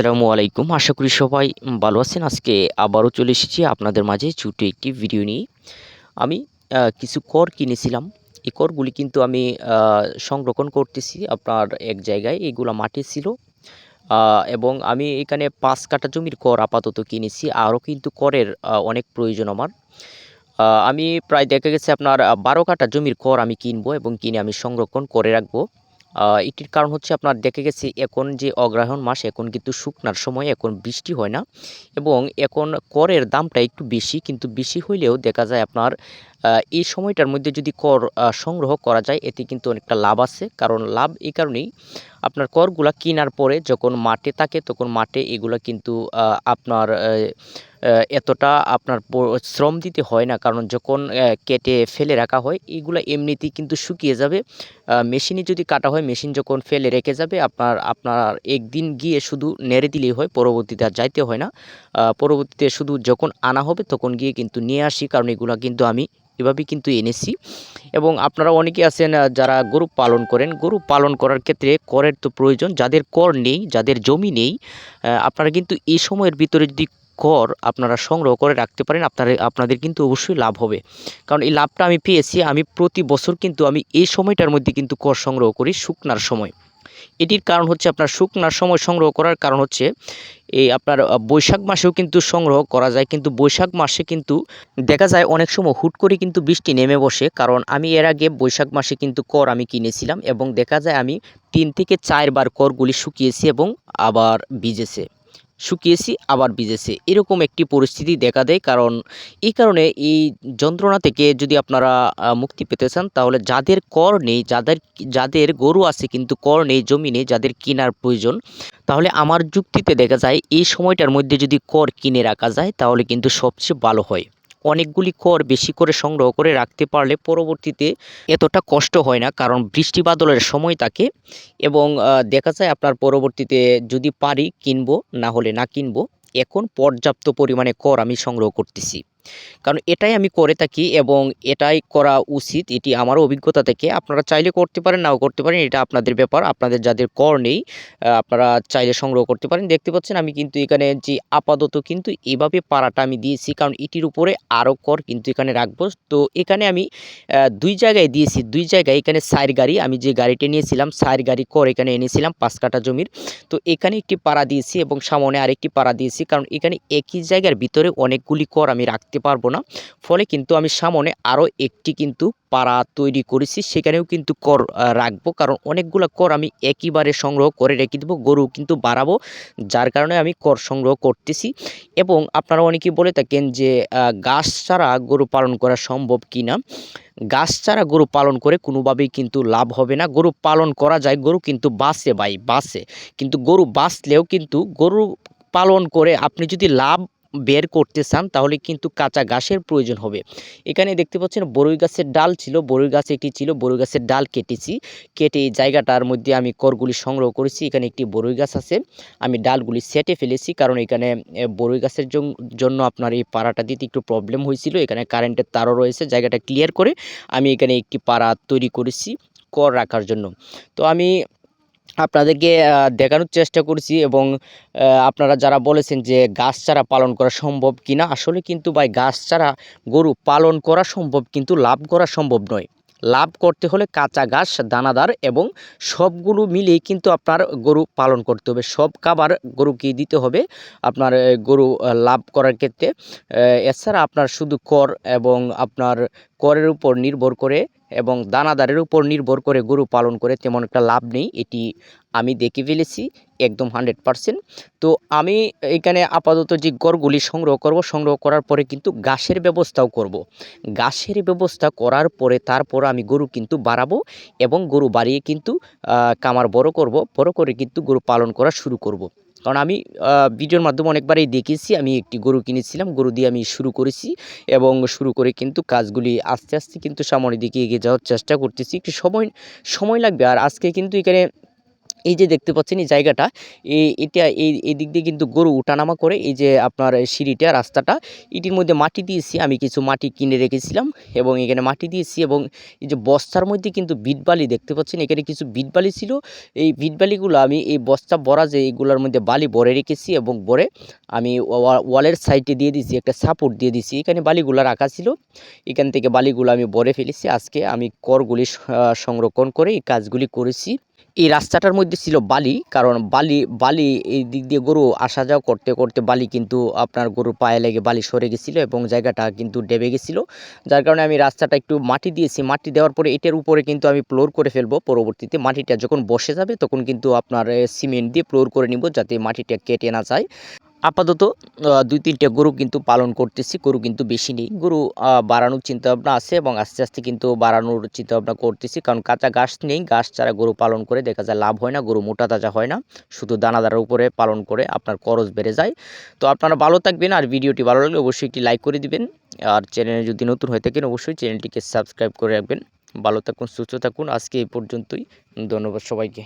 আসসালামু আলাইকুম। আশা করি সবাই ভালো আছেন। আজকে আবারও চলে এসেছি আপনাদের মাঝে ছোটো একটি ভিডিও নিয়ে। আমি কিছু কর কিনেছিলাম। এই করগুলি কিন্তু আমি সংরক্ষণ করতেছি আপনার এক জায়গায়। এগুলো মাটি ছিল। এবং আমি এখানে পাঁচ কাঠা জমির কর আপাতত কিনেছি। আরও কিন্তু করের অনেক প্রয়োজন আমার। আমি প্রায় দেখা গেছে আপনার বারো কাঠা জমির কর আমি কিনবো এবং কিনে আমি সংরক্ষণ করে রাখব। এটির কারণ হচ্ছে আপনার দেখে গেছি এখন যে অগ্রহায়ণ মাস, এখন কিন্তু শুকনার সময়, এখন বৃষ্টি হয় না এবং এখন করের দামটা একটু বেশি, কিন্তু বেশি হইলেও দেখা যায় আপনার এই সময়টার মধ্যে যদি কর সংগ্রহ করা যায়, এতে কিন্তু অনেকটা লাভ আছে। কারণ লাভ এই কারণেই আপনার করগুলা কেনার পরে যখন মাঠে থাকে, তখন মাঠে এগুলা কিন্তু আপনার এতটা আপনার শ্রম দিতে হয় না। কারণ যখন কেটে ফেলে রাখা হয় এইগুলা এমনিতেই কিন্তু শুকিয়ে যাবে। মেশিনে যদি কাটা হয়, মেশিন যখন ফেলে রেখে যাবে, আপনার আপনার একদিন গিয়ে শুধু নেড়ে দিলেই হয়, পরবর্তীতে আর যাইতে হয় না। পরবর্তীতে শুধু যখন আনা হবে, তখন গিয়ে কিন্তু নিয়ে আসি, কারণ এগুলো কিন্তু আমি এভাবেই কিন্তু এনেছি। এবং আপনারা অনেকে আছেন যারা গরু পালন করেন, গরু পালন করার ক্ষেত্রে করের তো প্রয়োজন। যাদের কর নেই, যাদের জমি নেই আপনারা কিন্তু এই সময়ের ভিতরে যদি কর আপনারা সংগ্রহ করে রাখতে পারেন, আপনারা, আপনাদের কিন্তু অবশ্যই লাভ হবে। কারণ এই লাভটা আমি পেয়েছি, আমি প্রতি বছর কিন্তু আমি এই সময়টার মধ্যে কিন্তু কর সংগ্রহ করি শুকনার সময়। এটির কারণ হচ্ছে আপনার শুকনার সময় সংগ্রহ করার কারণ হচ্ছে, এই আপনার বৈশাখ মাসেও কিন্তু সংগ্রহ করা যায়, কিন্তু বৈশাখ মাসে কিন্তু দেখা যায় অনেক সময় হুট করে কিন্তু বৃষ্টি নেমে বসে, কারণ আমি এর আগে বৈশাখ মাসে কিন্তু কর আমি কিনেছিলাম এবং দেখা যায় আমি তিন থেকে চারবার করগুলি শুকিয়েছি এবং আবার ভিজেছে। শুকিয়েছি, আবার ভিজেছে। এরকম একটি পরিস্থিতি দেখা দেয়, কারণ এই কারণে এই যন্ত্রণা থেকে যদি আপনারা মুক্তি পেতে চান, তাহলে যাদের কর নেই, যাদের যাদের গরু আছে কিন্তু কর নেই, জমি নেই, যাদের কেনার প্রয়োজন, তাহলে আমার যুক্তিতে দেখা যায়, এই সময়টার মধ্যে যদি কর কিনে রাখা যায়, তাহলে কিন্তু সবচেয়ে ভালো হয়। অনেকগুলি কর বেশি করে সংগ্রহ করে রাখতে পারলে পরবর্তীতে এতটা কষ্ট হয় না, কারণ বৃষ্টি বাদলের সময় থাকে এবং দেখা যায় আপনার পরবর্তীতে যদি পারি কিনবো, না হলে না কিনবো, এখন পর্যাপ্ত পরিমাণে কর আমি সংগ্রহ করতেছি। কারণ এটাই আমি করে থাকি এবং এটাই করা উচিত, এটি আমার অভিজ্ঞতা থেকে। আপনারা চাইলে করতে পারেন, নাও করতে পারেন, এটা আপনাদের ব্যাপার। আপনাদের যাদের কর নেই আপনারা চাইলে সংগ্রহ করতে পারেন। দেখতে পাচ্ছেন আমি কিন্তু এখানে যে আপাতত কিন্তু এভাবে পাড়াটা আমি দিয়েছি, কারণ এটির উপরে আরও কর কিন্তু এখানে রাখব। তো এখানে আমি দুই জায়গায় দিয়েছি, দুই জায়গায় এখানে সাইর গাড়ি, আমি যে গাড়িটি নিয়েছিলাম, সাইর গাড়ি কর এখানে এনেছিলাম, পাঁচ কাঠা জমির। তো এখানে একটি পাড়া দিয়েছি এবং সামনে আরেকটি পাড়া দিয়েছি, কারণ এখানে একই জায়গার ভিতরে অনেকগুলি কর আমি রাখতে পারব না। ফলে কিন্তু আমি সামনে আরও একটি কিন্তু পাড়া তৈরি করেছি। সেখানেও কিন্তু কর রাখব। কারণ অনেকগুলো কর আমি একইবারে সংগ্রহ করে রেখে দেবো, গরু কিন্তু বাড়াবো, যার কারণে আমি কর সংগ্রহ করতেছি। এবং আপনারা অনেকেই বলে থাকেন যে গাছ ছাড়া গরু পালন করা সম্ভব কি না গাছ ছাড়া গরু পালন করে কোনোভাবেই কিন্তু লাভ হবে না। গরু পালন করা যায়, গরু কিন্তু বাসে ভাই বাসে কিন্তু গরু বাঁচলেও কিন্তু গরু পালন করে আপনি যদি লাভ বের করতে চান, তাহলে কিন্তু কাঁচা ঘাসের প্রয়োজন হবে। এখানে দেখতে পাচ্ছেন বরই গাছের ডাল ছিল, বরই গাছ একটি ছিল, বরই গাছের ডাল কেটেছি। কেটে জায়গাটার মধ্যে আমি করগুলি সংগ্রহ করেছি, এখানে একটি বরই গাছ আছে। আমি ডালগুলি সেটে ফেলেছি, কারণ এখানে বরই গাছের জন- জন্য আপনার এই পাড়াটা দিতে একটু প্রবলেম হয়েছিল। এখানে কারেন্টের তারও রয়েছে, জায়গাটা ক্লিয়ার করে আমি এখানে একটি পাড়া তৈরি করেছি কর রাখার জন্য। তো আমি আপনাদেরকে দেখানোর চেষ্টা করছি এবং আপনারা যারা বলেছেন যে গাছ চারা পালন করা সম্ভব কিনা, আসলে কিন্তু ভাই গাছ চারা গরু পালন করা সম্ভব কিন্তু লাভ করা সম্ভব নয়। লাভ করতে হলে কাঁচা ঘাস, দানাদার এবং সবগুলো মিলিয়ে কিন্তু আপনার গরু পালন করতে হবে। সব খাবার গরুকে দিতে হবে আপনার গরু লাভ করার ক্ষেত্রে। এছাড়া আপনার শুধু কর এবং আপনার করের উপর নির্ভর করে এবং দানাদারের উপর নির্ভর করে গরু পালন করে তেমন একটা লাভ নেই, এটি আমি দেখে ফেলেছি একদম হান্ড্রেড পারসেন্ট তো আমি এখানে আপাতত যে গড়গুলি সংগ্রহ করব, সংগ্রহ করার পরে কিন্তু ঘাসের ব্যবস্থাও করব। গাছের ব্যবস্থা করার পরে তারপর আমি গরু কিন্তু বাড়াবো এবং গরু বাড়িয়ে কিন্তু কামার বড় করব, বড় করে কিন্তু গরু পালন করা শুরু করব। কারণ আমি ভিডিওর মাধ্যমে অনেকবারই দেখেছি, আমি একটি গরু কিনেছিলাম, গরু দিয়ে আমি শুরু করেছি এবং শুরু করে কিন্তু কাজগুলি আস্তে আস্তে কিন্তু সামনের দিকে এগিয়ে যাওয়ার চেষ্টা করতেছি। একটু সময় সময় লাগবে আর আজকে কিন্তু এখানে এই যে দেখতে পাচ্ছেন এই জায়গাটা এই এটা এই এই দিক দিয়ে কিন্তু গরু উঠানামা করে এই যে আপনার সিঁড়িটা, রাস্তাটা, এটির মধ্যে মাটি দিয়েছি, আমি কিছু মাটি কিনে রেখেছিলাম এবং এখানে মাটি দিয়েছি এবং এই যে বস্তার মধ্যে কিন্তু বিটবালি দেখতে পাচ্ছেন, এখানে কিছু বিটবালি ছিল, এই বিটবালিগুলো আমি এই বস্তা ভরা যে এইগুলোর মধ্যে বালি ভরে রেখেছি এবং ভরে আমি ওয়া- ওয়ালের সাইডে দিয়ে দিয়েছি, একটা সাপোর্ট দিয়ে দিয়েছি, এখানে বালিগুলো রাখা ছিল, এখান থেকে বালিগুলো আমি ভরে ফেলেছি, আজকে আমি করগুলি সংরক্ষণ করে এই কাজগুলি করেছি। এই রাস্তাটার মধ্যে ছিল বালি, কারণ বালি বালি এই দিক দিয়ে গরু আসা যাওয়া করতে করতে বালি কিন্তু আপনার গরুর পায়ে লেগে বালি সরে গেছিল এবং জায়গাটা কিন্তু ডেবে গেছিল। যার কারণে আমি রাস্তাটা একটু মাটি দিয়েছি। মাটি দেওয়ার পরে এটার উপরে কিন্তু আমি ফ্লোর করে ফেলব। পরবর্তীতে মাটিটা যখন বসে যাবে, তখন কিন্তু আপনার সিমেন্ট দিয়ে ফ্লোর করে নিব যাতে মাটিটা কেটে না যায়। আপাতত দুই তিনটে গরু কিন্তু পালন করতেছি, গরু কিন্তু বেশি নেই। গরু বাড়ানোর চিন্তাভাবনা আছে এবং আস্তে আস্তে কিন্তু বাড়ানোর চিন্তাভাবনা করতেছি কারণ কাঁচা ঘাস নেই, ঘাস ছাড়া গরু পালন করে দেখা যায় লাভ হয় না, গরু মোটা তাজা হয় না। শুধু দানাদারের উপরে পালন করে আপনার খরচ বেড়ে যায়। তো আপনারা ভালো থাকবেন আর ভিডিওটি ভালো লাগলে অবশ্যই একটি লাইক করে দিবেন। আর চ্যানেলে যদি নতুন হয়ে থাকেন অবশ্যই চ্যানেলটিকে সাবস্ক্রাইব করে রাখবেন। ভালো থাকুন, সুস্থ থাকুন। আজকে এই পর্যন্তই। ধন্যবাদ সবাইকে।